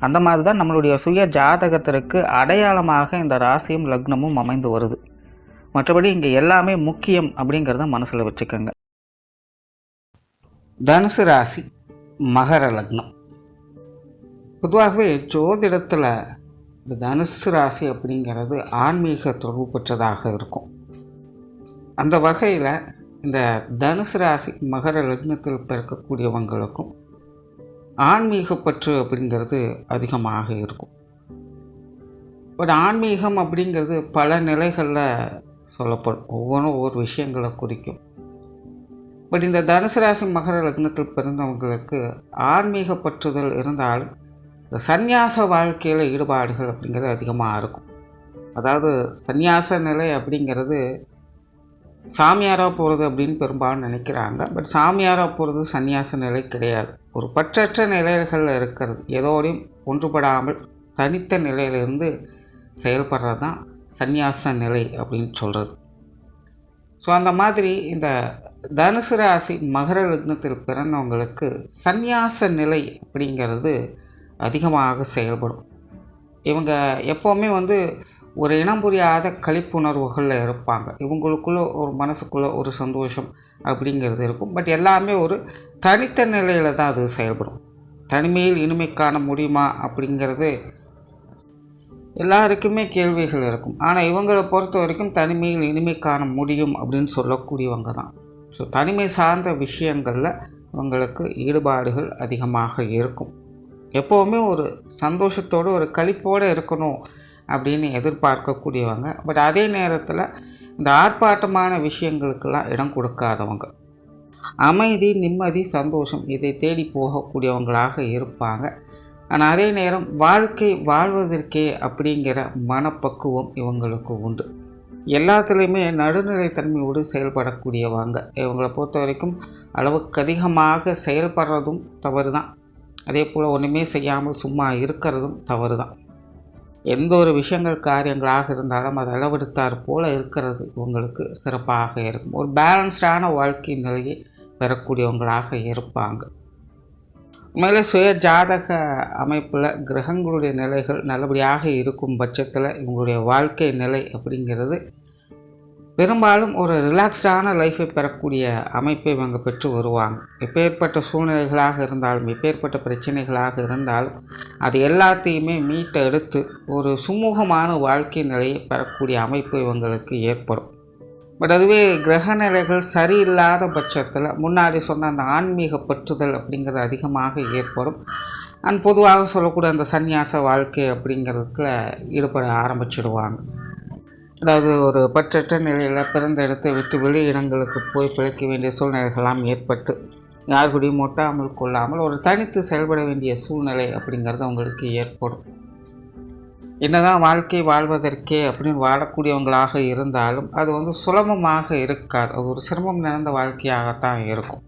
அந்த மாதிரி தான் நம்மளுடைய சுய ஜாதகத்திற்கு அடையாளமாக இந்த ராசியும் லக்னமும் அமைந்து வருது. மற்றபடி இங்கே எல்லாமே முக்கியம் அப்படிங்கிறத மனசில் வச்சுக்கோங்க. தனுசு ராசி மகர லக்னம். பொதுவாகவே ஜோதிடத்தில் இந்த தனுசு ராசி அப்படிங்கிறது ஆன்மீக தொடர்பு பெற்றதாக இருக்கும். அந்த வகையில் இந்த தனுசு ராசி மகர லக்னத்தில் பிறக்கக்கூடியவங்களுக்கும் ஆன்மீகப்பற்று அப்படிங்கிறது அதிகமாக இருக்கும். பட் ஆன்மீகம் அப்படிங்கிறது பல நிலைகளில் சொல்லப்படும். ஒவ்வொன்றும் ஒவ்வொரு விஷயங்களை குறிக்கும். பட் இந்த தனுசு ராசி மகர லக்னத்தில் பிறந்தவங்களுக்கு ஆன்மீக பற்றுதல் இருந்தால் இந்த சந்நியாச வாழ்க்கையில் ஈடுபாடுகள் அப்படிங்கிறது அதிகமாக இருக்கும். அதாவது சந்நியாச நிலை அப்படிங்கிறது சாமியாராக போகிறது அப்படின்னு பெரும்பாலும் நினைக்கிறாங்க. பட் சாமியாராக போகிறது சந்நியாச நிலை கிடையாது. ஒரு பற்றற்ற நிலைகள் இருக்கிறது. ஏதோடையும் ஒன்றுபடாமல் தனித்த நிலையிலிருந்து செயல்படுறது தான் சந்நியாச நிலை அப்படின்னு சொல்கிறது ஸோ அந்த மாதிரி இந்த தனுசு ராசி மகர லக்னத்தில் பிறந்தவங்களுக்கு சந்நியாச நிலை அப்படிங்கிறது அதிகமாக செயல்படும். இவங்க எப்போவுமே வந்து ஒரு இனம் புரியாத கழிப்புணர்வுகளில் இருப்பாங்க. இவங்களுக்குள்ள ஒரு மனசுக்குள்ளே ஒரு சந்தோஷம் அப்படிங்கிறது இருக்கும். பட் எல்லாமே ஒரு தனித்த நிலையில் தான் அது செயல்படும். தனிமையில் இனிமை காண முடியுமா அப்படிங்கிறது எல்லாருக்குமே கேள்விகள் இருக்கும். ஆனால் இவங்களை பொறுத்த வரைக்கும் தனிமையில் இனிமை காண முடியும் அப்படின்னு சொல்லக்கூடியவங்க தான். ஸோ தனிமை சார்ந்த விஷயங்களில் இவங்களுக்கு ஈடுபாடுகள் அதிகமாக இருக்கும். எப்போவுமே ஒரு சந்தோஷத்தோடு ஒரு கழிப்போடு இருக்கணும் அப்படின்னு எதிர்பார்க்கக்கூடியவங்க. பட் அதே நேரத்தில் இந்த ஆர்ப்பாட்டமான விஷயங்களுக்கெல்லாம் இடம் கொடுக்காதவங்க. அமைதி நிம்மதி சந்தோஷம் இதை தேடி போகக்கூடியவங்களாக இருப்பாங்க. ஆனால் அதே நேரம் வாழ்க்கை வாழ்வதற்கே அப்படிங்கிற மனப்பக்குவம் இவங்களுக்கு உண்டு. எல்லாத்துலேயுமே நடுநிலைத்தன்மையோடு செயல்படக்கூடியவங்க. இவங்களை பொறுத்த வரைக்கும் அளவுக்கு அதிகமாக செயல்படுறதும் தவறு தான் அதே போல் ஒன்றுமே செய்யாமல் சும்மா இருக்கிறதும் தவறு தான் எந்த ஒரு விஷயங்கள் காரியங்களாக இருந்தாலும் அது அளவெடுத்தார் போல் இருக்கிறது உங்களுக்கு சிறப்பாக இருக்கும். ஒரு பேலன்ஸ்டான வாழ்க்கை நிலையை பெறக்கூடியவங்களாக இருப்பாங்க. மேலே சுய ஜாதக அமைப்பில் கிரகங்களுடைய நிலைகள் நல்லபடியாக இருக்கும் பட்சத்தில் இவங்களுடைய வாழ்க்கை நிலை அப்படிங்கிறது பெரும்பாலும் ஒரு ரிலாக்ஸ்டான லைஃப்பை பெறக்கூடிய அமைப்பை இவங்க பெற்று வருவாங்க. எப்பேற்பட்ட சூழ்நிலைகளாக இருந்தாலும் எப்பேற்பட்ட பிரச்சனைகளாக இருந்தாலும் அது எல்லாத்தையுமே மீட்டை எடுத்து ஒரு சுமூகமான வாழ்க்கை நிலையை பெறக்கூடிய அமைப்பு இவங்களுக்கு ஏற்படும். பட் அதுவே கிரக நிலைகள் சரியில்லாத பட்சத்தில் முன்னாடி சொன்ன அந்த ஆன்மீக பற்றுதல் அப்படிங்கிறது அதிகமாக ஏற்படும். அண்ட் பொதுவாக சொல்லக்கூடிய அந்த சன்னியாச வாழ்க்கை அப்படிங்கிறதுல ஈடுபட ஆரம்பிச்சிடுவாங்க. அதாவது ஒரு பற்றற்ற நிலையில் பிறந்த இடத்தை விட்டு வெளி இடங்களுக்கு போய் பிழைக்க வேண்டிய சூழ்நிலைகள்லாம் ஏற்பட்டு யார் கூடயும் ஒட்டாமல் கொள்ளாமல் ஒரு தனித்து செயல்பட வேண்டிய சூழ்நிலை அப்படிங்கிறது அவங்களுக்கு ஏற்படும். என்னதான் வாழ்க்கை வாழ்வதற்கே அப்படின்னு வாழக்கூடியவங்களாக இருந்தாலும் அது வந்து சுலபமாக இருக்காது. அது ஒரு சிரமம் நிறைந்த வாழ்க்கையாகத்தான் இருக்கும்.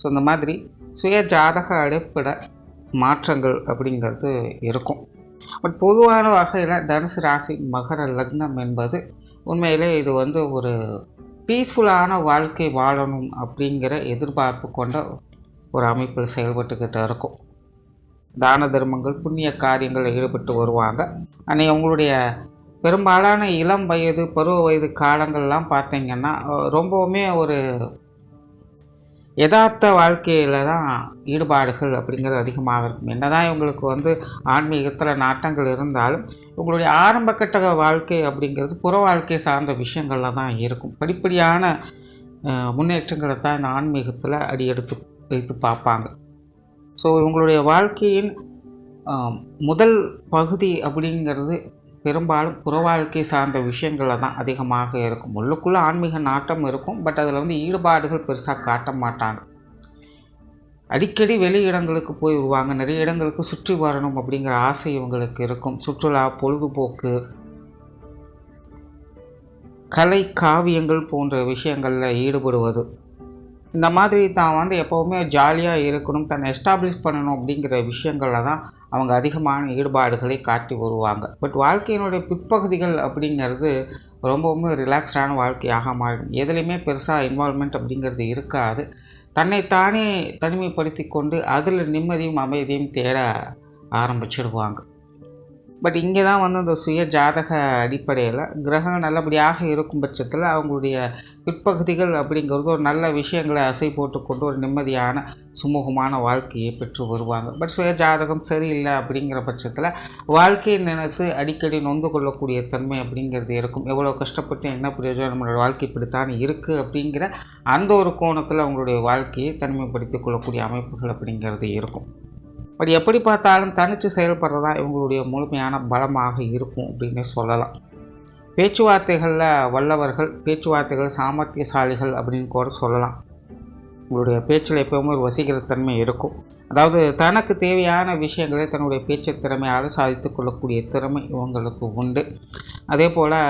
ஸோ இந்த மாதிரி சுய ஜாதக அடிப்பட மாற்றங்கள் அப்படிங்கிறது இருக்கும். பட் பொதுவான வகையில் தனுசு ராசி மகர லக்னம் என்பது உண்மையிலே இது வந்து ஒரு பீஸ்ஃபுல்லான வாழ்க்கை வாழணும் அப்படிங்கிற எதிர்பார்ப்பு கொண்ட ஒரு அமைப்பில் செயல்பட்டுக்கிட்டு இருக்கும். தான தர்மங்கள் புண்ணிய காரியங்களில் ஈடுபட்டு வருவாங்க. அன்றைக்கி அவங்களுடைய பெரும்பாலான இளம் வயது பருவ வயது காலங்கள்லாம் பார்த்தீங்கன்னா ரொம்பவுமே ஒரு யதார்த்த வாழ்க்கையில் தான் ஈடுபாடுகள் அப்படிங்கிறது அதிகமாக இருக்கும். என்னதான் இவங்களுக்கு வந்து ஆன்மீகத்தில் நாட்டங்கள் இருந்தாலும் உங்களுடைய ஆரம்ப கட்ட வாழ்க்கை அப்படிங்கிறது புற வாழ்க்கை சார்ந்த விஷயங்களில் தான் இருக்கும். படிப்படியான முன்னேற்றங்களை தான் இந்த ஆன்மீகத்தில் அடி எடுத்து வைத்து பார்ப்பாங்க. ஸோ இவங்களுடைய வாழ்க்கையின் முதல் பகுதி அப்படிங்கிறது பெரும்பாலும் புற வாழ்க்கை சார்ந்த விஷயங்களில் தான் அதிகமாக இருக்கும். உள்ளுக்குள்ளே ஆன்மீக நாட்டம் இருக்கும். பட் அதில் வந்து ஈடுபாடுகள் பெருசாக காட்ட மாட்டாங்க. அடிக்கடி வெளி இடங்களுக்கு போய் வருவாங்க. நிறைய இடங்களுக்கு சுற்றி வரணும் அப்படிங்கிற ஆசை இவங்களுக்கு இருக்கும். சுற்றுலா பொழுதுபோக்கு கலை காவியங்கள் போன்ற விஷயங்களில் ஈடுபடுவது. இந்த மாதிரி தான் வந்து எப்போவுமே ஜாலியாக இருக்கணும். தன்னை எஸ்டாப்ளிஷ் பண்ணணும் அப்படிங்கிற விஷயங்களில் தான் அவங்க அதிகமான ஈடுபாடுகளை காட்டி வருவாங்க. பட் வாழ்க்கையினுடைய பிற்பகுதிகள் அப்படிங்கிறது ரொம்பவுமே ரிலாக்ஸ்டான வாழ்க்கையாக மாறும். எதுலேயுமே பெருசாக இன்வால்மெண்ட் அப்படிங்கிறது இருக்காது. தன்னைத்தானே தனிமைப்படுத்தி கொண்டு அதில் நிம்மதியும் அமைதியும் தேட ஆரம்பிச்சிடுவாங்க. பட் இங்கே தான் வந்து அந்த சுய ஜாதக அடிப்படையில் கிரகம் நல்லபடியாக இருக்கும் பட்சத்தில் அவங்களுடைய பிற்பகுதிகள் அப்படிங்கிறது ஒரு நல்ல விஷயங்களை அசை போட்டுக்கொண்டு ஒரு நிம்மதியான சுமூகமான வாழ்க்கையை பெற்று வருவாங்க. பட் சுய ஜாதகம் சரியில்லை அப்படிங்கிற பட்சத்தில் வாழ்க்கையை நினைத்து அடிக்கடி நொந்து கொள்ளக்கூடிய தன்மை அப்படிங்கிறது இருக்கும். எவ்வளோ கஷ்டப்பட்டு என்ன பிரயோஜனம்? நம்மளோட வாழ்க்கை இப்படித்தான் இருக்குது அப்படிங்கிற அந்த ஒரு கோணத்தில் அவங்களுடைய வாழ்க்கையை தனிமைப்படுத்திக் கொள்ளக்கூடிய அமைப்புகள் அப்படிங்கிறது இருக்கும். பட் எப்படி பார்த்தாலும் தனித்து செயல்படுறதா இவங்களுடைய முழுமையான பலமாக இருக்கும் அப்படின்னு சொல்லலாம். பேச்சுவார்த்தைகளில் வல்லவர்கள் பேச்சுவார்த்தைகள் சாமர்த்தியசாலிகள் அப்படின்னு கூட சொல்லலாம். உங்களுடைய பேச்சில் எப்போவுமே ஒரு வசீகர தன்மை இருக்கும். அதாவது தனக்கு தேவையான விஷயங்களை தன்னுடைய பேச்சு திறமையால் சாதித்து கொள்ளக்கூடிய திறமை இவங்களுக்கு உண்டு. அதே போல்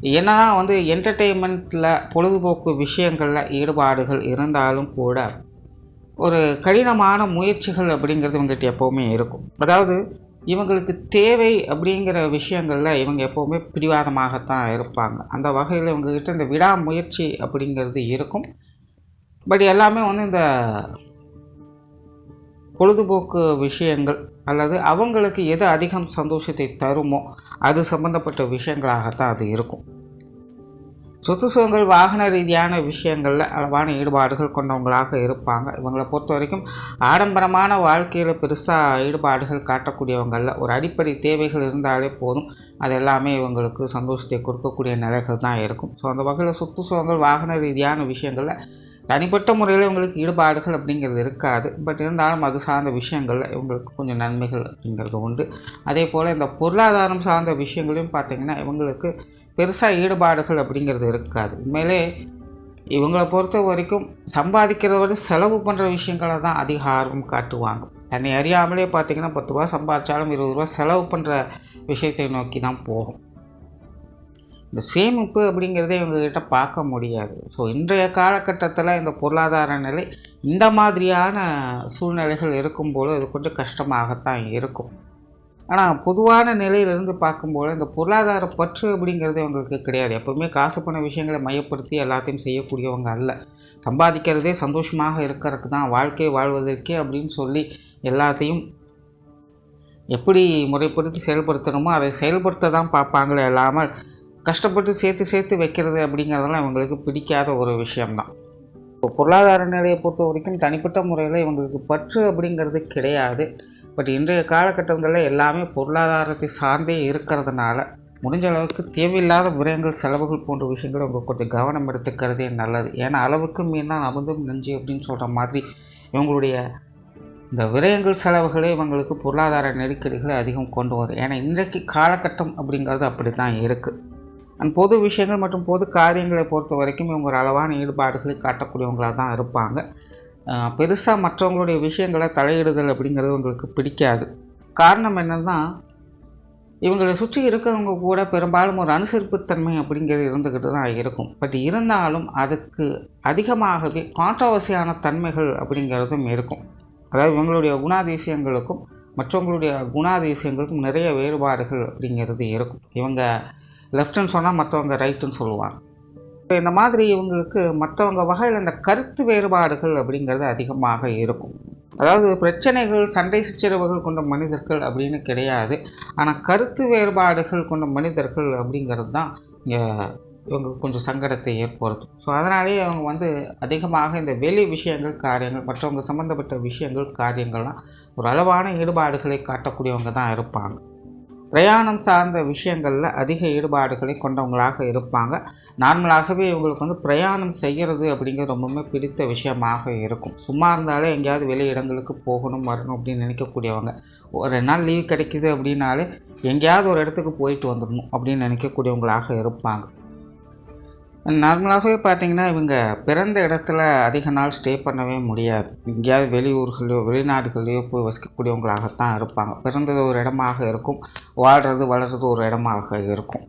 என்னதான் வந்து என்டர்டெயின்மெண்ட்டில் பொழுதுபோக்கு விஷயங்களில் ஈடுபாடுகள் இருந்தாலும் கூட ஒரு கடினமான முயற்சிகள் அப்படிங்கிறது இவங்ககிட்ட எப்போவுமே இருக்கும். அதாவது இவங்களுக்கு தேவை அப்படிங்கிற விஷயங்களில் இவங்க எப்போவுமே பிடிவாதமாகத்தான் இருப்பாங்க. அந்த வகையில் இவங்ககிட்ட இந்த விடாமுயற்சி அப்படிங்கிறது இருக்கும். பட் எல்லாமே வந்து இந்த பொழுதுபோக்கு விஷயங்கள் அல்லது அவங்களுக்கு எது அதிகம் சந்தோஷத்தை தருமோ அது சம்பந்தப்பட்ட விஷயங்களாகத்தான் அது இருக்கும். சொத்து வாகன ரீதியான விஷயங்களில் அளவான ஈடுபாடுகள் கொண்டவங்களாக இருப்பாங்க. இவங்களை பொறுத்த வரைக்கும் ஆடம்பரமான வாழ்க்கையில் பெருசாக ஈடுபாடுகள் காட்டக்கூடியவங்களில் ஒரு அடிப்படை தேவைகள் இருந்தாலே போதும். அது எல்லாமே இவங்களுக்கு சந்தோஷத்தை கொடுக்கக்கூடிய நிலைகள் தான் இருக்கும். ஸோ அந்த வகையில் சொத்து வாகன ரீதியான விஷயங்களில் தனிப்பட்ட முறையில் இவங்களுக்கு ஈடுபாடுகள் அப்படிங்கிறது இருக்காது. பட் இருந்தாலும் அது சார்ந்த விஷயங்களில் இவங்களுக்கு கொஞ்சம் நன்மைகள் அப்படிங்கிறது உண்டு. அதே போல் இந்த பொருளாதாரம் சார்ந்த விஷயங்களையும் பார்த்திங்கன்னா இவங்களுக்கு பெருசாக ஈடுபாடுகள் அப்படிங்கிறது இருக்காது. உண்மையிலே இவங்களை பொறுத்த வரைக்கும் சம்பாதிக்கிறத விட செலவு பண்ணுற விஷயங்களை தான் அதிக ஆர்வம் காட்டுவாங்க. தன்னை அறியாமலே பார்த்தீங்கன்னா பத்து ரூபா சம்பாதிச்சாலும் இருபது ரூபா செலவு பண்ணுற விஷயத்தை நோக்கி தான் போகும். இந்த சேமிப்பு அப்படிங்கிறதே இவங்ககிட்ட பார்க்க முடியாது. ஸோ இன்றைய காலகட்டத்தில் இந்த பொருளாதார நிலை இந்த மாதிரியான சூழ்நிலைகள் இருக்கும்போது அது கொஞ்சம் கஷ்டமாகத்தான் இருக்கும். ஆனால் பொதுவான நிலையிலிருந்து பார்க்கும்போது இந்த பொருளாதார பற்று அப்படிங்கிறது அவங்களுக்கு கிடையாது. எப்போவுமே காசு பண விஷயங்களை மையப்படுத்தி எல்லாத்தையும் செய்யக்கூடியவங்க அல்ல. சம்பாதிக்கிறதே சந்தோஷமாக இருக்கிறதுக்கு தான் வாழ்க்கை வாழ்வதற்கே அப்படின்னு சொல்லி எல்லாத்தையும் எப்படி முறைப்படுத்தி செயல்படுத்தணுமோ அதை செயல்படுத்த தான் பார்ப்பாங்களே இல்லாமல் கஷ்டப்பட்டு சேர்த்து சேர்த்து வைக்கிறது அப்படிங்கிறதெல்லாம் இவங்களுக்கு பிடிக்காத ஒரு விஷயம்தான். இப்போ பொருளாதார நிலையை பொறுத்த வரைக்கும் தனிப்பட்ட முறையில் இவங்களுக்கு பற்று அப்படிங்கிறது கிடையாது. பட் இன்றைய காலகட்டங்களில் எல்லாமே பொருளாதாரத்தை சார்ந்தே இருக்கிறதுனால முடிஞ்ச அளவுக்கு தேவையில்லாத விரயங்கள் செலவுகள் போன்ற விஷயங்களை அவங்க கொஞ்சம் கவனம் எடுத்துக்கிறதே நல்லது. ஏன்னா அளவுக்கு மீறினால் அமுதும் நெஞ்சு அப்படின்னு சொல்கிற மாதிரி இவங்களுடைய இந்த விரயங்கள் செலவுகளே இவங்களுக்கு பொருளாதார நெருக்கடிகளை அதிகம் கொண்டு வரும். ஏன்னா இன்றைக்கு காலகட்டம் அப்படிங்கிறது அப்படி தான் இருக்குது அண்ட் பொது விஷயங்கள் மற்றும் பொது காரியங்களை பொறுத்த வரைக்கும் இவங்க ஒரு அளவான ஈடுபாடுகளை காட்டக்கூடியவங்களாக தான் இருப்பாங்க. பெருசாக மற்றவங்களுடைய விஷயங்களை தலையிடுதல் அப்படிங்கிறது உங்களுக்கு பிடிக்காது. காரணம் என்னென்னா இவங்களை சுற்றி இருக்கவங்க கூட பெரும்பாலும் ஒரு அனுசரிப்புத்தன்மை அப்படிங்கிறது இருந்துக்கிட்டு தான் இருக்கும். பட் இருந்தாலும் அதுக்கு அதிகமாகவே கான்ட்ரவர்சியான தன்மைகள் அப்படிங்கிறதும் இருக்கும். அதாவது இவங்களுடைய குணாதிசயங்களுக்கும் மற்றவங்களுடைய குணாதிசயங்களுக்கும் நிறைய வேறுபாடுகள் அப்படிங்கிறது இருக்கும். இவங்க லெஃப்ட்டுன்னு சொன்னால் மற்றவங்க ரைட்டுன்னு சொல்லுவாங்க. இந்த மாதிரி இவங்களுக்கு மற்றவங்க வகையில் இந்த கருத்து வேறுபாடுகள் அப்படிங்கிறது அதிகமாக இருக்கும். அதாவது பிரச்சனைகள் சண்டை சச்சரவுகள் கொண்ட மனிதர்கள் அப்படின்னு கிடையாது. ஆனால் கருத்து வேறுபாடுகள் கொண்ட மனிதர்கள் அப்படிங்கிறது தான் இங்கே இவங்களுக்கு கொஞ்சம் சங்கடத்தை ஏற்படுத்தும். ஸோ அதனாலேயே அவங்க வந்து அதிகமாக இந்த வெளி விஷயங்கள் காரியங்கள் மற்றவங்க சம்மந்தப்பட்ட விஷயங்கள் காரியங்கள்லாம் ஒரு அளவான ஈடுபாடுகளை காட்டக்கூடியவங்க தான் இருப்பாங்க. பிரயாணம் சார்ந்த விஷயங்களில் அதிக ஈடுபாடுகளை கொண்டவங்களாக இருப்பாங்க. நார்மலாகவே இவங்களுக்கு வந்து பிரயாணம் செய்கிறது அப்படிங்கிறது ரொம்பவுமே பிடித்த விஷயமாக இருக்கும். சும்மா இருந்தாலே எங்கேயாவது வெளி இடங்களுக்கு போகணும் வரணும் அப்படின்னு நினைக்கக்கூடியவங்க. ஒரு ரெண்டு நாள் லீவ் கிடைக்குது அப்படின்னாலே எங்கேயாவது ஒரு இடத்துக்கு போயிட்டு வந்துடணும் அப்படின்னு நினைக்கக்கூடியவங்களாக இருப்பாங்க. நார்மலாகவே பார்த்தீங்கன்னா இவங்க பிறந்த இடத்துல அதிக நாள் ஸ்டே பண்ணவே முடியாது. எங்கேயாவது வெளியூர்களையோ வெளிநாடுகளையோ போய் வசிக்கக்கூடியவங்களாகத்தான் இருப்பாங்க. பிறந்தது ஒரு இடமாக இருக்கும். வாழ்கிறது வளர்கிறது ஒரு இடமாக இருக்கும்.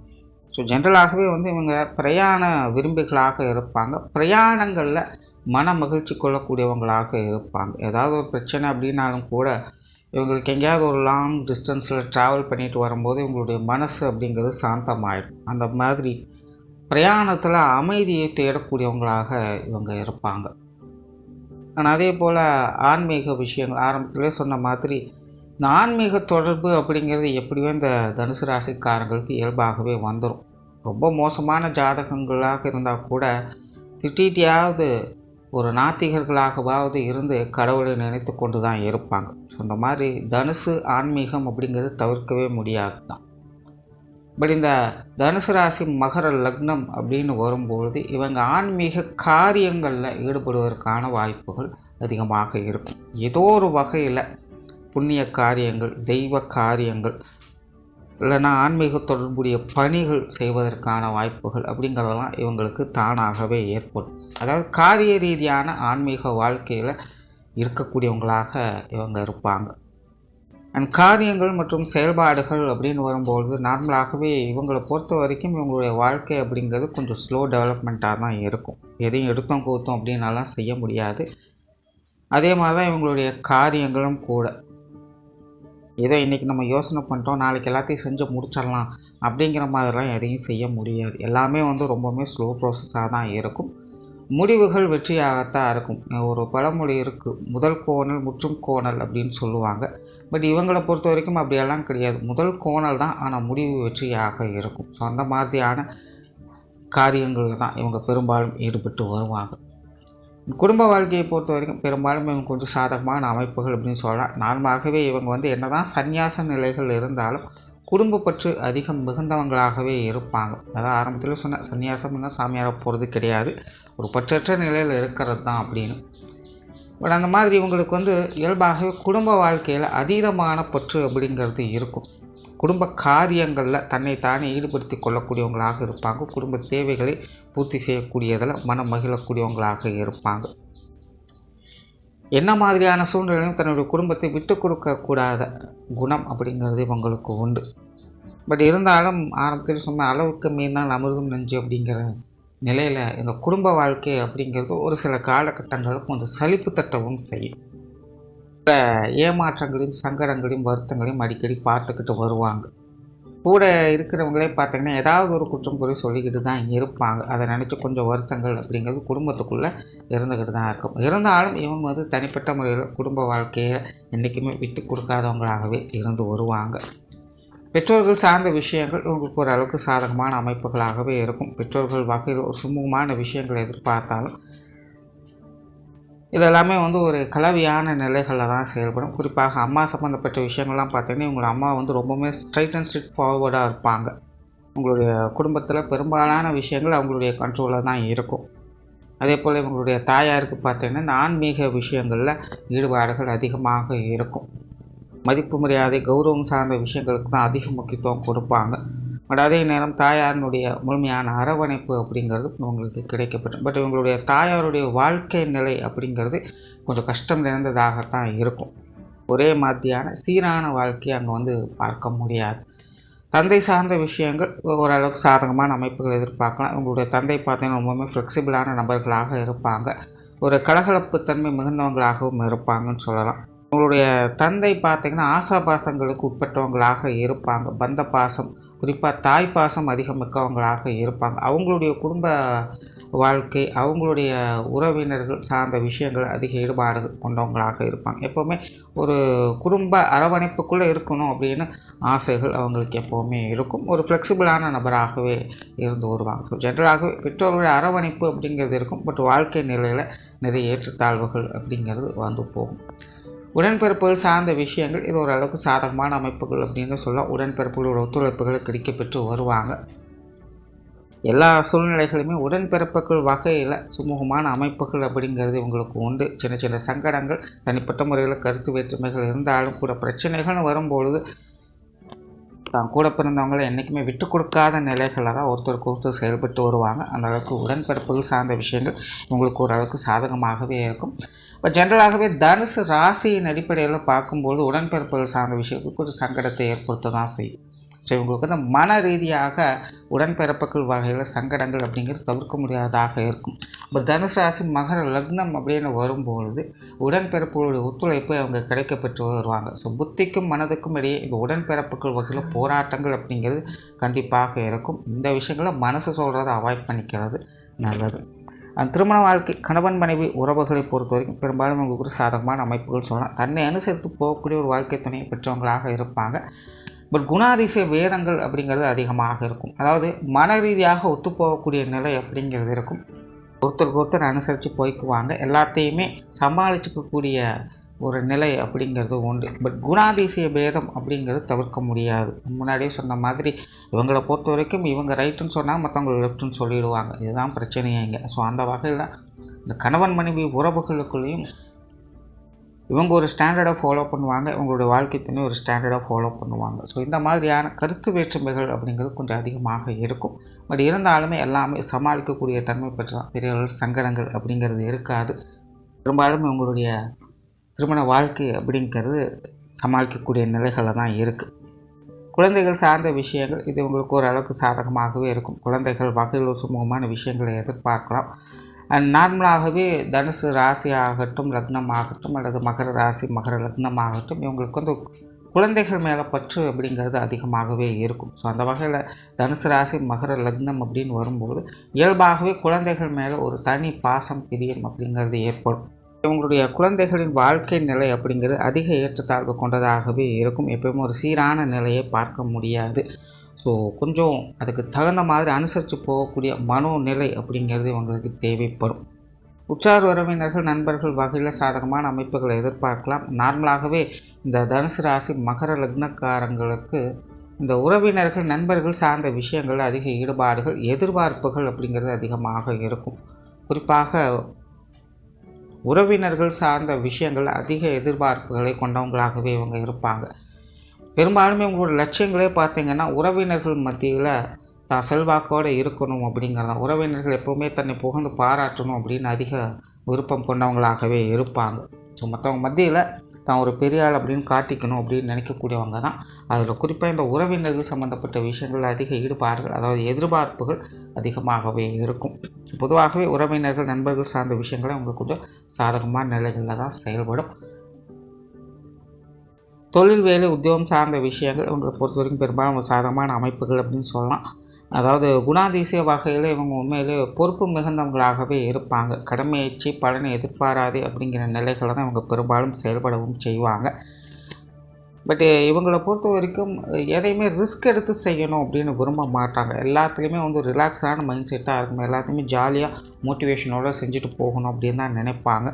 ஸோ ஜென்ரலாகவே வந்து இவங்க பிரயாண விரும்பிகளாக இருப்பாங்க. பிரயாணங்களில் மன மகிழ்ச்சி கொள்ளக்கூடியவங்களாக இருப்பாங்க. ஏதாவது ஒரு பிரச்சனை அப்படின்னாலும் கூட இவங்களுக்கு எங்கேயாவது ஒரு லாங் டிஸ்டன்ஸில் ட்ராவல் பண்ணிட்டு வரும்போது இவங்களுடைய மனசு அப்படிங்கிறது சாந்தமாயிடும். அந்த மாதிரி பிரயாணத்தில் அமைதியை தேடக்கூடியவங்களாக இவங்க இருப்பாங்க. ஆனால் அதே போல் ஆன்மீக விஷயங்கள் ஆரம்பத்திலே சொன்ன மாதிரி இந்த ஆன்மீக தொடர்பு அப்படிங்கிறது எப்படியோ இந்த தனுசு ராசிக்காரங்களுக்கு இயல்பாகவே வந்துடும் ரொம்ப மோசமான ஜாதகங்களாக இருந்தால் கூட திட்டிகிட்டையாவது ஒரு நாத்திகர்களாகவாவது இருந்து கடவுளை நினைத்து கொண்டு தான் இருப்பாங்க. ஸோ இந்த மாதிரி தனுசு ஆன்மீகம் அப்படிங்கிறது தவிர்க்கவே முடியாது தான் பட் இந்த தனுசு ராசி மகர லக்னம் அப்படின்னு வரும்பொழுது இவங்க ஆன்மீக காரியங்களில் ஈடுபடுவதற்கான வாய்ப்புகள் அதிகமாக இருக்கும். ஏதோ ஒரு வகையில் புண்ணிய காரியங்கள் தெய்வ காரியங்கள் இல்லைன்னா ஆன்மீக தொடர்புடைய பணிகள் செய்வதற்கான வாய்ப்புகள் அப்படிங்கிறதெல்லாம் இவங்களுக்கு தானாகவே ஏற்படும். அதாவது காரிய ரீதியான ஆன்மீக வாழ்க்கையில் இருக்கக்கூடியவங்களாக இவங்க இருப்பாங்க. அண்ட் காரியங்கள் மற்றும் செயல்பாடுகள் அப்படின்னு வரும்பொழுது நார்மலாகவே இவங்களை பொறுத்த வரைக்கும் இவங்களுடைய வாழ்க்கை அப்படிங்கிறது கொஞ்சம் ஸ்லோ டெவலப்மெண்ட்டாக தான் இருக்கும். எதையும் எடுத்தோம் கூத்தோம் அப்படின்னாலாம் செய்ய முடியாது. அதே மாதிரி தான் இவங்களுடைய காரியங்களும் கூட. ஏதோ இன்றைக்கி நம்ம யோசனை பண்ணிட்டோம் நாளைக்கு எல்லாத்தையும் செஞ்சு முடிச்சிடலாம் அப்படிங்கிற மாதிரிலாம் எதையும் செய்ய முடியாது. எல்லாமே வந்து ரொம்பவுமே ஸ்லோ ப்ராசஸாக தான் இருக்கும். முடிவுகள் வெற்றியாகத்தான் இருக்கும். ஒரு பழமொழி இருக்குது முதல் கோணல் முற்றும் கோணல் அப்படின்னு சொல்லுவாங்க. பட் இவங்களை பொறுத்த வரைக்கும் அப்படியெல்லாம் கிடையாது. முதல் கோணல் தான் ஆனால் முடிவு வெற்றியாக இருக்கும். ஸோ அந்த மாதிரியான காரியங்கள் தான் இவங்க பெரும்பாலும் ஈடுபட்டு வருவாங்க. குடும்ப வாழ்க்கையை பொறுத்த வரைக்கும் பெரும்பாலும் இவங்க கொஞ்சம் சாதகமான அமைப்புகள் அப்படின்னு சொல்லலாம். நார்மலாகவே இவங்க வந்து என்ன தான் சந்நியாச நிலைகள் இருந்தாலும் குடும்ப பற்று அதிகம் மிகுந்தவங்களாகவே இருப்பாங்க. அதாவது ஆரம்பத்தில் சொன்ன சன்னியாசம்னா சாமியாராக போகிறது கிடையாது. ஒரு பற்றற்ற நிலையில் இருக்கிறது தான் அப்படின்னு. பட் அந்த மாதிரி இவங்களுக்கு வந்து இயல்பாகவே குடும்ப வாழ்க்கையில் அதீதமான பற்று அப்படிங்கிறது இருக்கும். குடும்ப காரியங்களில் தன்னை தானே ஈடுபடுத்தி கொள்ளக்கூடியவங்களாக இருப்பாங்க. குடும்ப தேவைகளை பூர்த்தி செய்யக்கூடியதில் மனம் மகிழக்கூடியவங்களாக இருப்பாங்க. என்ன மாதிரியான சூழ்நிலையும் தன்னுடைய குடும்பத்தை விட்டு கொடுக்கக்கூடாத குணம் அப்படிங்கிறது இவங்களுக்கு உண்டு. பட் இருந்தாலும் ஆரம்பத்தில் சொன்ன அளவுக்கு மீறினால் அமிர்தம் நெஞ்சு அப்படிங்கிற நிலையில் இந்த குடும்ப வாழ்க்கை அப்படிங்கிறது ஒரு சில காலகட்டங்களில் கொஞ்சம் சலிப்பு தட்டவும் செய்யும். ஏமாற்றங்களையும் சங்கடங்களையும் வருத்தங்களையும் அடிக்கடி பார்த்துக்கிட்டு வருவாங்க. கூட இருக்கிறவங்களே பார்த்தீங்கன்னா ஏதாவது ஒரு குற்றம் குறை சொல்லிக்கிட்டு தான் இருப்பாங்க. அதை நினச்சி கொஞ்சம் வருத்தங்கள் அப்படிங்கிறது குடும்பத்துக்குள்ளே இருந்துக்கிட்டு தான் இருக்கும். இருந்தாலும் இவங்க வந்து தனிப்பட்ட முறையில் குடும்ப வாழ்க்கையை என்றைக்குமே விட்டு கொடுக்காதவங்களாகவே இருந்து வருவாங்க. பெற்றோர்கள் சார்ந்த விஷயங்கள் உங்களுக்கு ஓரளவுக்கு சாதகமான அமைப்புகளாகவே இருக்கும். பெற்றோர்கள் வகையில் ஒரு சுமூகமான விஷயங்களை எதிர்பார்த்தாலும் இதெல்லாமே வந்து ஒரு கலவையான நிலைகளில் தான் செயல்படும். குறிப்பாக அம்மா சம்மந்தப்பட்ட விஷயங்கள்லாம் பார்த்தீங்கன்னா உங்களோட அம்மா வந்து ரொம்பவுமே ஸ்ட்ரைட் அண்ட் ஸ்ட்ரிட் ஃபார்வர்டாக இருப்பாங்க. உங்களுடைய குடும்பத்தில் பெரும்பாலான விஷயங்கள் அவங்களுடைய கண்ட்ரோலில் தான் இருக்கும். அதே போல் இவங்களுடைய தாயாருக்கு பார்த்தீங்கன்னா இந்த ஆன்மீக விஷயங்களில் ஈடுபாடுகள் அதிகமாக இருக்கும். மதிப்பு மரியாதை கௌரவம் சார்ந்த விஷயங்களுக்கு தான் அதிக முக்கியத்துவம் கொடுப்பாங்க. பட் அதே நேரம் தாயாரினுடைய முழுமையான அரவணைப்பு அப்படிங்கிறது உங்களுக்கு கிடைக்கப்படும் பட் இவங்களுடைய தாயாருடைய வாழ்க்கை நிலை அப்படிங்கிறது கொஞ்சம் கஷ்டம் நிறைந்ததாகத்தான் இருக்கும். ஒரே மாதிரியான சீரான வாழ்க்கையை அங்கே வந்து பார்க்க முடியாது. தந்தை சார்ந்த விஷயங்கள் ஓரளவுக்கு சாதகமான அமைப்புகள் எதிர்பார்க்கலாம். இவங்களுடைய தந்தை பார்த்தீங்கன்னா ரொம்பவுமே ஃப்ளெக்சிபிளான நபர்களாக இருப்பாங்க. ஒரு கலகலப்பு தன்மை மிகுந்தவங்களாகவும் இருப்பாங்கன்னு சொல்லலாம். உங்களுடைய தந்தை பார்த்தீங்கன்னா ஆசாபாசங்களுக்கு உட்பட்டவங்களாக இருப்பாங்க. பந்த பாசம் குறிப்பாக தாய் பாசம் அதிகம் மிக்கவங்களாக இருப்பாங்க. அவங்களுடைய குடும்ப வாழ்க்கை அவங்களுடைய உறவினர்கள் சார்ந்த விஷயங்கள் அதிக ஈடுபாடு கொண்டவங்களாக இருப்பாங்க. எப்போவுமே ஒரு குடும்ப அரவணைப்புக்குள்ளே இருக்கணும் அப்படின்னு ஆசைகள் அவங்களுக்கு எப்போவுமே இருக்கும். ஒரு ஃப்ளெக்சிபிளான நபராகவே இருந்து வருவாங்க. ஸோ ஜென்ரலாகவே பெற்றோருடைய அரவணைப்பு அப்படிங்கிறது இருக்கும். பட் வாழ்க்கை நிலையில் நிறைய ஏற்றத்தாழ்வுகள் அப்படிங்கிறது வந்து போகும். உடன்பிறப்புகள் சார்ந்த விஷயங்கள் இது ஓரளவுக்கு சாதகமான அமைப்புகள் அப்படின்னு சொல்ல உடன்பிறப்புகளோட ஒத்துழைப்புகள் கிடைக்கப்பெற்று வருவாங்க. எல்லா சூழ்நிலைகளுமே உடன்பிறப்புகள் வகையில் சுமூகமான அமைப்புகள் அப்படிங்கிறது உங்களுக்கு உண்டு. சின்ன சின்ன சங்கடங்கள் தனிப்பட்ட முறையில் கருத்து வேற்றுமைகள் இருந்தாலும் கூட பிரச்சனைகள்னு வரும்பொழுது தான் கூட பிறந்தவங்களை என்றைக்குமே விட்டு கொடுக்காத நிலைகளில் தான் ஒருத்தருக்கு ஒருத்தர் செயல்பட்டு வருவாங்க. அந்தளவுக்கு உடன்பிறப்புகள் சார்ந்த விஷயங்கள் உங்களுக்கு ஓரளவுக்கு சாதகமாகவே இருக்கும். இப்போ ஜென்ரலாகவே தனுசு ராசியின் அடிப்படையில் பார்க்கும்போது உடன்பிறப்புகள் சார்ந்த விஷயத்துக்கு ஒரு சங்கடத்தை ஏற்படுத்த தான் செய்யும். ஸோ இவங்களுக்கு வந்து மன ரீதியாக உடன்பிறப்புகள் வகையில் சங்கடங்கள் அப்படிங்கிறது தவிர்க்க முடியாததாக இருக்கும். இப்போ தனுசு ராசி மகர லக்னம் அப்படின்னு வரும்பொழுது உடன்பிறப்புகளுடைய ஒத்துழைப்பை அவங்க கிடைக்கப்பெற்று வருவாங்க. ஸோ புத்திக்கும் மனதுக்கும் இடையே இந்த உடன்பிறப்புகள் வகையில் போராட்டங்கள் அப்படிங்கிறது கண்டிப்பாக இருக்கும். இந்த விஷயங்களை மனசு சொல்கிறத அவாய்ட் பண்ணிக்கிறது நல்லது. திருமண வாழ்க்கை கணவன் மனைவி உறவுகளை பொறுத்த வரைக்கும் பெரும்பாலும் உங்களுக்கு ஒரு சாதகமான அமைப்புகள் சொல்லலாம். தன்னை அனுசரித்து போகக்கூடிய ஒரு வாழ்க்கை துணையை பெற்றவங்களாக இருப்பாங்க. பட் குணாதிசய வேதங்கள் அப்படிங்கிறது அதிகமாக இருக்கும். அதாவது மன ரீதியாக ஒத்துப்போகக்கூடிய நிலை அப்படிங்கிறது இருக்கும். ஒருத்தருக்கு ஒருத்தர் அனுசரித்து போய்க்குவாங்க. எல்லாத்தையுமே சமாளிச்சுக்கக்கூடிய ஒரு நிலை அப்படிங்கிறது உண்டு. பட் குணாதிசய பேதம் அப்படிங்கிறது தவிர்க்க முடியாது. முன்னாடியே சொன்ன மாதிரி இவங்களை பொறுத்த வரைக்கும் இவங்க ரைட்டுன்னு சொன்னால் மற்றவங்க லெஃப்ட்டுன்னு சொல்லிடுவாங்க. இதுதான் பிரச்சனையே இங்கே. ஸோ அந்த வகையில் இந்த கணவன் மனைவி உறவுகளுக்குள்ளேயும் இவங்க ஒரு ஸ்டாண்டர்டாக ஃபாலோ பண்ணுவாங்க. இவங்களுடைய வாழ்க்கை துணை ஒரு ஸ்டாண்டர்டாக ஃபாலோ பண்ணுவாங்க. ஸோ இந்த மாதிரியான கருத்து வேற்றுமைகள் அப்படிங்கிறது கொஞ்சம் அதிகமாக இருக்கும். பட் இருந்தாலுமே எல்லாமே சமாளிக்கக்கூடிய தன்மை பெற்ற பெரிய அளவில் சங்கடங்கள் அப்படிங்கிறது இருக்காது. பெரும்பாலும் இவங்களுடைய திருமண வாழ்க்கை அப்படிங்கிறது சமாளிக்கக்கூடிய நிலைகளில் தான் இருக்குது குழந்தைகள் சார்ந்த விஷயங்கள் இது உங்களுக்கு ஓரளவுக்கு சாதகமாகவே இருக்கும். குழந்தைகள் வகையில் சுமூகமான விஷயங்களை எதிர்பார்க்கலாம். நார்மலாகவே தனுசு ராசி ஆகட்டும் லக்னம் ஆகட்டும் அல்லது மகர ராசி மகர லக்னம் ஆகட்டும் இவங்களுக்கு வந்து குழந்தைகள் மேலே பற்று அப்படிங்கிறது அதிகமாகவே இருக்கும். ஸோ அந்த வகையில் தனுசு ராசி மகர லக்னம் அப்படின்னு வரும்போது இயல்பாகவே குழந்தைகள் மேலே ஒரு தனி பாசம் பிரியம் அப்படிங்கிறது ஏற்படும். இவங்களுடைய குழந்தைகளின் வாழ்க்கை நிலை அப்படிங்கிறது அதிக ஏற்றத்தாழ்வு கொண்டதாகவே இருக்கும். எப்பயுமே ஒரு சீரான நிலையை பார்க்க முடியாது. ஸோ கொஞ்சம் அதுக்கு தகுந்த மாதிரி அனுசரித்து போகக்கூடிய மனோநிலை அப்படிங்கிறது இவங்களுக்கு தேவைப்படும். உற்றார் உறவினர்கள் நண்பர்கள் வகையில் சாதகமான அமைப்புகளை எதிர்பார்க்கலாம். நார்மலாகவே இந்த தனுசு ராசி மகர லக்னக்காரங்களுக்கு இந்த உறவினர்கள் நண்பர்கள் சார்ந்த விஷயங்கள் அதிக ஈடுபாடுகள் எதிர்பார்ப்புகள் அப்படிங்கிறது அதிகமாக இருக்கும். குறிப்பாக உறவினர்கள் சார்ந்த விஷயங்கள் அதிக எதிர்பார்ப்புகளை கொண்டவங்களாகவே இவங்க இருப்பாங்க. பெரும்பாலுமே உங்களோட லட்சியங்களே பார்த்தீங்கன்னா உறவினர்கள் மத்தியில் தான் செல்வாக்கோடு இருக்கணும் அப்படிங்கிறதான் உறவினர்கள் எப்போவுமே தன்னை புகழ்ந்து பாராட்டணும் அப்படின்னு அதிக விருப்பம் கொண்டவங்களாகவே இருப்பாங்க. ஸோ மற்றவங்க மத்தியில் தான் ஒரு பெரிய ஆள் அப்படின்னு காட்டிக்கணும் அப்படின்னு நினைக்கக்கூடியவங்க தான். அதில் குறிப்பாக இந்த உறவினர்கள் சம்மந்தப்பட்ட விஷயங்கள் அதிக ஈடுபாடுகள் அதாவது எதிர்பார்ப்புகள் அதிகமாகவே இருக்கும். பொதுவாகவே உறவினர்கள் நண்பர்கள் சார்ந்த விஷயங்களை உங்களுக்கு கொஞ்சம் சாதகமான நிலைகளில் தான் செயல்படும். தொழில் வேலை உத்தியோகம் சார்ந்த விஷயங்கள் இவங்களை பொறுத்த வரைக்கும் பெரும்பாலும் சாதகமான அமைப்புகள் அப்படின்னு சொல்லலாம். அதாவது குணாதிசய வகையில் இவங்க உண்மையிலே பொறுப்பு மிகுந்தவங்களாகவே இருப்பாங்க. கடமையேற்றி பலனை எதிர்பாராதே அப்படிங்கிற நிலைகளை தான் இவங்க பெரும்பாலும் செயல்படவும் செய்வாங்க. பட்டு eh, இவங்களை பொறுத்த வரைக்கும் எதையுமே ரிஸ்க் எடுத்து செய்யணும் அப்படின்னு விரும்ப மாட்டாங்க. எல்லாத்துலேயுமே வந்து ரிலாக்ஸான மைண்ட் செட்டாக இருக்கும் எல்லாத்தையுமே ஜாலியாக மோட்டிவேஷனோடு செஞ்சுட்டு போகணும் அப்படின்னு தான் நினைப்பாங்க.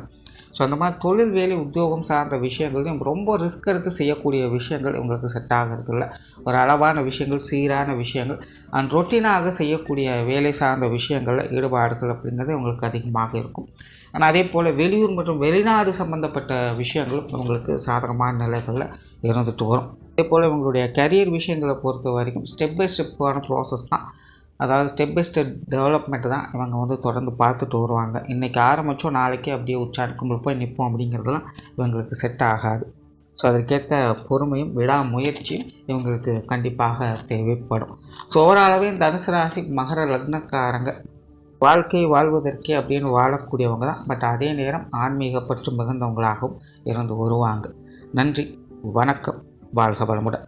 ஸோ அந்த மாதிரி தொழில் வேலை உத்தியோகம் சார்ந்த விஷயங்கள் ரொம்ப ரிஸ்க் எடுத்து செய்யக்கூடிய விஷயங்கள் இவங்களுக்கு செட் ஆகிறது இல்லை ஒரு அளவான விஷயங்கள் சீரான விஷயங்கள் அண்ட் ரொட்டீனாக செய்யக்கூடிய வேலை சார்ந்த விஷயங்களில் ஈடுபாடுகள் அப்படிங்கிறது இவங்களுக்கு அதிகமாக இருக்கும். ஆனால் அதே போல் வெளியூர் மற்றும் வெளிநாடு சம்மந்தப்பட்ட விஷயங்களும் இவங்களுக்கு சாதகமான நிலைகளில் இருந்துட்டு வரும். அதே போல் இவங்களுடைய கரியர் விஷயங்களை பொறுத்த வரைக்கும் ஸ்டெப் பை ஸ்டெப்பான ப்ராசஸ் தான். அதாவது ஸ்டெப் பை ஸ்டெப் டெவலப்மெண்ட் தான் இவங்க வந்து தொடர்ந்து பார்த்துட்டு வருவாங்க. இன்றைக்கி ஆரம்பித்தோம் நாளைக்கே அப்படியே உச்சாடுக்கும்போது போய் நிற்போம் அப்படிங்கிறதுலாம் இவங்களுக்கு செட் ஆகாது. ஸோ அதற்கேற்ற பொறுமையும் விடாமுயற்சியும் இவங்களுக்கு கண்டிப்பாக தேவைப்படும். ஸோ ஓவராலாகவே இந்த தனுசு ராசி மகர லக்னக்காரங்க வாழ்க்கையை வாழ்வதற்கே அப்படின்னு வாழக்கூடியவங்க தான். பட் அதே நேரம் ஆன்மீக பற்று மிகுந்தவங்களாகவும் இருந்து வருவாங்க. நன்றி வணக்கம் வாழ்க வளமுடன்.